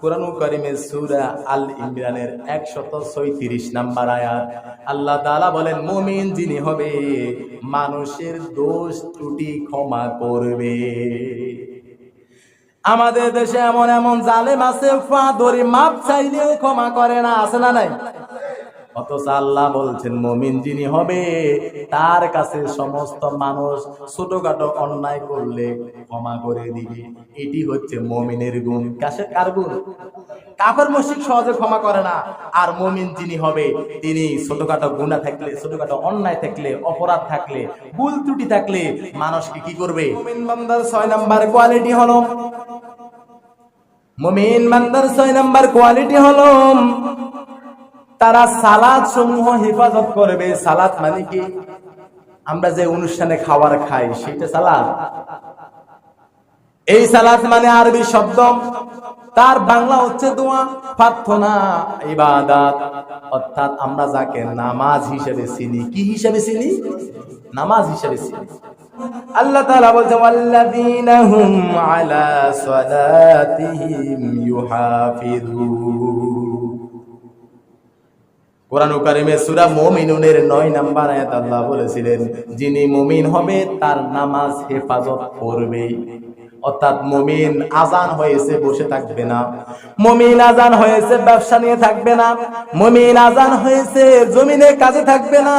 কোরআন করিমের সুরা আল ইমরানের একশত ছয়ত্রিশ নাম্বার আয়াত। আল্লাহ তালা বলেন, মুমিন যিনি হবে, মানুষের দোষ ত্রুটি ক্ষমা করবে। আমাদের দেশে এমন এমন জালেম আছে ফাদরি মাপ চাইলেও ক্ষমা করে না, আছে না নাই? অথচ আল্লাহ বলছেন, মমিন যিনি হবে, তার কাছে সমস্ত মানুষ ছোটখাটো অন্যায় করলে ক্ষমা করে দিবে। এটি হচ্ছে মমিনের গুণ। কাছে কার গুণ? কাফের মুশরিক সহজে ক্ষমা করে না। আর মমিন যিনি হবে, তিনি ছোটখাটো গুণা থাকলে, ছোটখাটো অন্যায় থাকলে, অপরাধ থাকলে, ভুল ত্রুটি থাকলে মানুষকে কি করবে? ছয় নাম্বার কোয়ালিটি হলো, মমিন বান্দার ছয় নাম্বার কোয়ালিটি হলো তারা সালাদ সমূহ হেফাজত করবে। সালাদ মানে কি? আমরা যে অনুষ্ঠানে খাবার খাই, সেটা সালাদ। এই সালাদ মানে আরবি শব্দ। তার বাংলা হচ্ছে দোয়া, প্রার্থনা, ইবাদাত। অর্থাৎ আমরা যাকে নামাজ হিসেবে চিনি, কি হিসেবে চিনি? নামাজ হিসেবে চিনি। আল্লাহ তাআলা বলছে, ওয়াল্লাযীনা হুম আলা সালাতিহিম ইউহাফিজুন কোরআন কারিমে সূরা মুমিনুনের 9 নাম্বার আয়াত আল্লাহ বলেছিলেন, যিনি মুমিন হবে, তার নামাজ হেফাজত করবে অর্থাৎ মমিন আজান হয়েছে, বসে থাকবে না। মমিন আজান হয়েছে, ব্যবসা নিয়ে থাকবে না। মমিন আজান হয়েছে, জমিনে কাজে থাকবে না।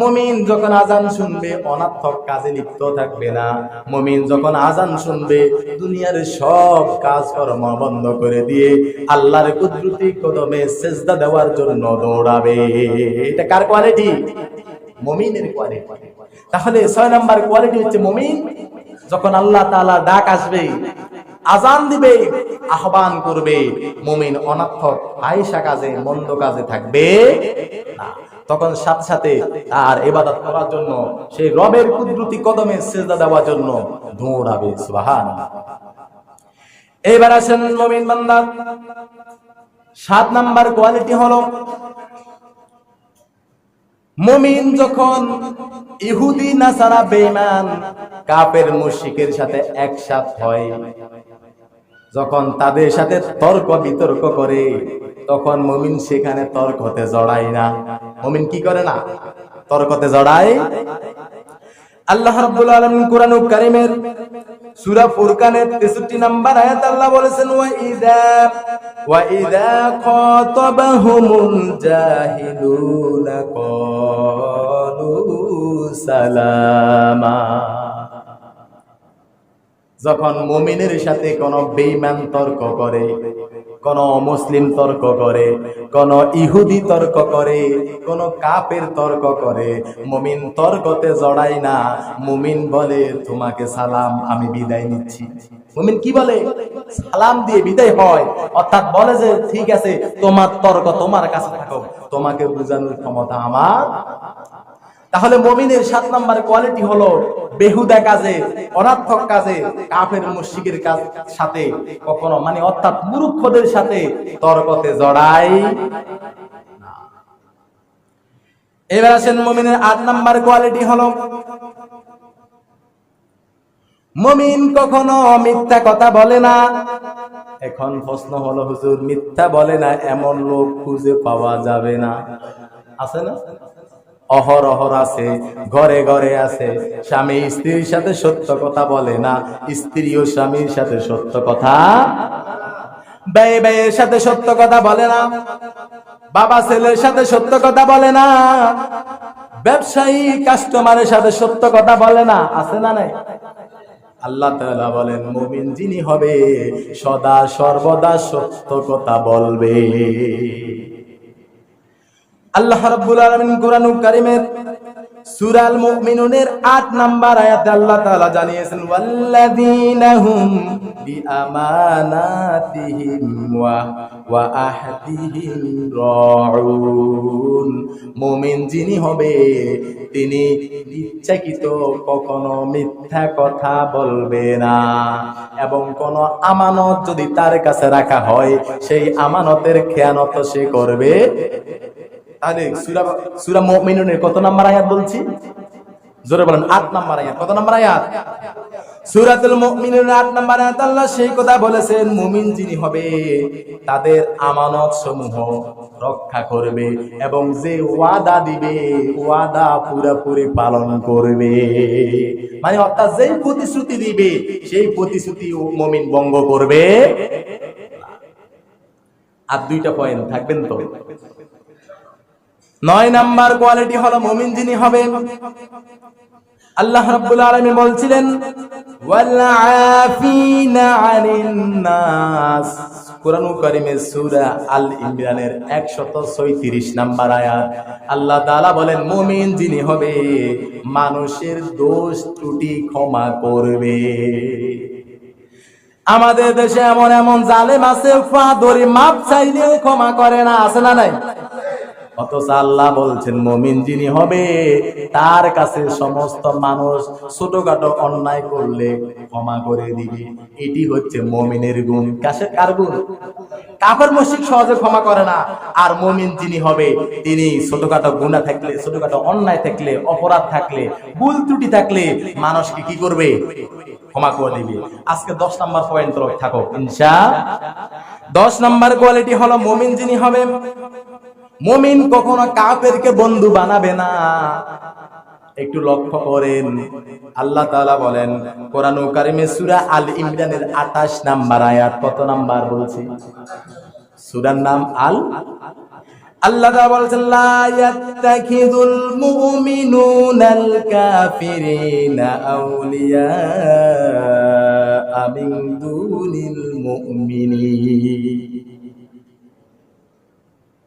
মুমিন যখন আজান শুনবে, অনার্থক কাজে লিপ্ত থাকবে না। মমিন যখন আজান শুনবে, দুনিয়ার সব কাজকর্ম বন্ধ করে দিয়ে আল্লাহর কুদরতি কদমে সেজদা দেওয়ার জন্য দৌড়াবে। এটা কার কোয়ালিটি মুমিনের কোয়ালিটি তাহলে ছয় নাম্বার কোয়ালিটি হচ্ছে মমিন, যখন আল্লাহ তালা ডাক আসবে আজান দিবে, আহ্বান করবে, মমিন অনার্থক আয়েশা কাজে, মন্দ কাজে থাকবে না। তখন সাথে সাথে আর ইবাদত করার জন্য সেই রবের কুদরতি কদমে সেজদা দেওয়ার জন্য দৌড়াবে সুবহান এবার আসেন মুমিন বান্দা। সাত নাম্বার কোয়ালিটি হলো, মুমিন যখন ইহুদি, নাসারা, বেঈমান, কাফের, মুশরিকের সাথে একসাথ হয়, যখন তাদের সাথে তর্ক বিতর্ক করে তখন মুমিন সেখানে তর্কতে জড়ায় না। মুমিন কি করে না? তর্কতে জড়ায়। আল্লাহ রাব্বুল আলামিন কারীমের সূরা ফুরকানের 63 নম্বর আয়াত আল্লাহ বলেছেন, ওয়া ওয়া খাতাবাহুমুল জাহিলুনা সালামা। যখন মুমিনের সাথে কোন বেঈমান তর্ক করে কোন মুসলিম তর্ক করে, কোন ইহুদি তর্ক করে, কোন কাপের তর্ক করে। মুমিন তর্কতে জড়াই না। মুমিন বলে, তোমাকে সালাম, আমি বিদায় নিচ্ছি। মুমিন কি বলে? সালাম দিয়ে বিদায় হয়। অর্থাৎ বলে যে, ঠিক আছে, তোমার তর্ক তোমার কাছে থাকো তোমাকে বোঝানোর ক্ষমতা আমার তাহলে মমিনের সাত নাম্বার কোয়ালিটি হলো বেহুদা কাজে, অনার্থক কাজে, কাফের মুশরিকের কাজ সাথে, কখনো মানে অর্থাৎ মূর্খদের সাথে তর্কতে জড়াই এবার আসেন মমিনের আট নাম্বার কোয়ালিটি হলো, মমিন কখনো মিথ্যা কথা বলে না। এখন প্রশ্ন হলো, হুজুর, মিথ্যা বলে না, এমন লোক খুঁজে পাওয়া যাবে না। আছে না? অহর অহর আছে, ঘরে ঘরে আছে। স্বামী স্ত্রীর সাথে সত্য কথা বলে না, স্ত্রী ও স্বামীর সাথে সত্য কথা ব্যয় ব্যয়ের সাথে সত্য কথা বলে না, বাবা ছেলের সাথে সত্য কথা বলে না, ব্যবসায়ী কাস্টমারের সাথে সত্য কথা বলে না, আছে না নাই? আল্লাহ তাআলা বলেন, মুমিন যিনি হবে, সদা সর্বদা সত্য কথা বলবে। আল্লাহ রাব্বুল আলামিন কোরআনুল কারীমের সূরা আল মুমিনুনের 8 নাম্বার আয়াতে আল্লাহ তাআলা জানিয়েছেন, ওয়াল্লাযীনা হুম বিআমানাতিহিম ওয়া ওয়া আহদিহিম রাউন। মুমিন যিনি হবে, তিনি ইচ্ছাকৃত কখনো মিথ্যা কথা বলবে না। এবং কোন আমানত যদি তার কাছে রাখা হয়, সেই আমানতের খেয়ানত সে করবে। তাহলে সূরা সূরা মুমিনুনের কত আয়াত বলছি? জোরে বলেন আয়াত। কত আয়াত? সূরাতুল মুমিনুন 8 নম্বর আয়াত, আল্লাহ সেই কথা বলেছেন, মুমিন যিনি হবে, তাদের আমানত সমূহ রক্ষা করবে এবং যে ওয়াদা দিবে, ওয়াদা পুরোপুরি পালন করবে। মানে অর্থাৎ যেই প্রতিশ্রুতি দিবে, সেই প্রতিশ্রুতি মুমিন ভঙ্গ করবে। আর দুইটা পয়েন্ট থাকবেন তো? নয় নাম্বার কোয়ালিটি হলো মুমিন যিনি হবে আল্লাহ রাব্বুল আলামিন বলছিলেন আনিন নাস সূরা আল ইমরানের 136 নাম্বার আয়াত। আল্লাহ তাআলা বলেন, মুমিন যিনি হবে, মানুষের দোষ ত্রুটি ক্ষমা করবে। আমাদের দেশে এমন এমন জালেম আছে ফাদরি মাপ চাইলেও ক্ষমা করে না, আছে না নাই? অথচ আল্লাহ বলছেন, মমিন যিনি হবে, তার কাছে সমস্ত মানুষ ছোটখাটো অন্যায় করলে ক্ষমা করে দিবে। এটি হচ্ছে মমিনের গুণ। কাছে কার গুণ? কাফের মুশরিক সহজে ক্ষমা করে না। আর মমিন যিনি হবে, তিনি ছোটখাটো গুণা থাকলে, ছোটখাটো অন্যায় থাকলে, অপরাধ থাকলে, ভুল ত্রুটি থাকলে মানুষকে কি করবে? ক্ষমা করে দিবে। আজকে দশ নাম্বার পয়েন্ট থাকো, ইনশা দশ নাম্বার কোয়ালিটি হলো মমিন যিনি হবে মমিন কখনো কাফেরকে বন্ধু বানাবে না। একটু লক্ষ্য করেন, আল্লাহ তাআলা বলেন কোরআন কারিমে সূরা আল ইমরানের 28 নাম্বার আয়াত কত নাম্বার বলছি? সূরার নাম আল? আল্লাহ আউলিয়া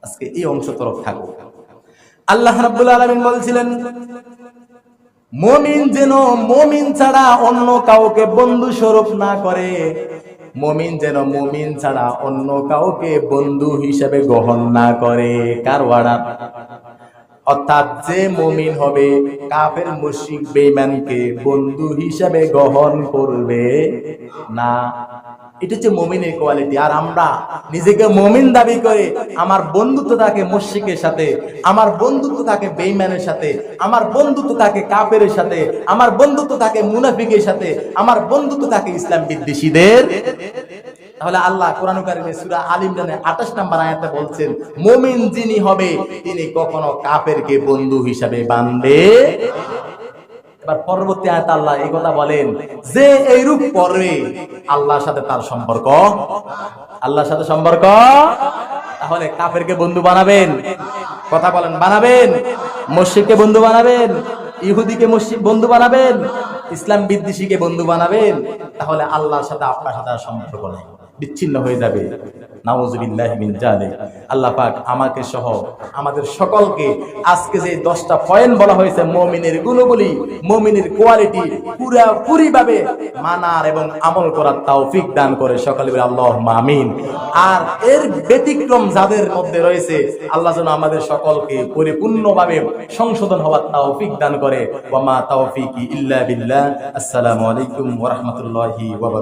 আজকে এই অংশ তরফ থাকো। আল্লাহ রাব্বুল আলামিন বলছিলেন, মমিন যেন মমিন ছাড়া অন্য কাউকে বন্ধু স্বরূপ না করে, মমিন যেন মমিন ছাড়া অন্য কাউকে বন্ধু হিসেবে গ্রহণ না করে। কার অর্থাৎ যে মমিন হবে, কাফের মুশরিক, বেঈমানকে বন্ধু হিসেবে গ্রহণ করবে না। এটা হচ্ছে মমিনের কোয়ালিটি আর আমরা নিজেকে মমিন দাবি করে আমার বন্ধুত্ব থাকে মুশরিকের সাথে, আমার বন্ধুত্ব থাকে বেঈমানের সাথে, আমার বন্ধুত্ব থাকে কাফের সাথে, আমার বন্ধুত্ব থাকে মুনাফিকের সাথে, আমার বন্ধুত্ব থাকে ইসলাম বিদ্বেষীদের। তাহলে আল্লাহ কোরআন কারিমে সূরা আল ইমরানের 28 নম্বর আয়াতে বলছেন, মুমিন যিনি হবে, তিনি কখনো কাফেরকে বন্ধু হিসাবে বানবে এবার পরবর্তী আয়াত আল্লাহ এই কথা বলেন যে এইরূপ করবে আল্লাহর সাথে তার সম্পর্ক আল্লাহর সাথে সম্পর্ক? তাহলে কাফেরকে বন্ধু বানাবেন। কথা বলেন, বানাবেন। মসজিদকে বন্ধু বানাবেন। ইহুদিকে মসজিদ বন্ধু বানাবেন। ইসলাম বিদ্বেষীকে বন্ধু বানাবেন। তাহলে আল্লাহর সাথে আপনার সাথে সম্পর্ক নেই। বিচ্ছিন্ন হয়ে যাবে। আল্লাহ পাক আমাকে সহ আমাদের সকলকে আজকে যে দশটা পয়েন্ট বলা হয়েছে, মমিনের গুণগুলি, মমিনের কোয়ালিটি পুরা পুরিভাবে মানার এবং আমল করার দান করে। আল্লাহ আমিন। আর এর ব্যতিক্রম যাদের মধ্যে রয়েছে, আল্লাহ যেন আমাদের সকলকে পরিপূর্ণভাবে সংশোধন হওয়ার তৌফিক দান করে। ওয়া আলাইকুম ওয়া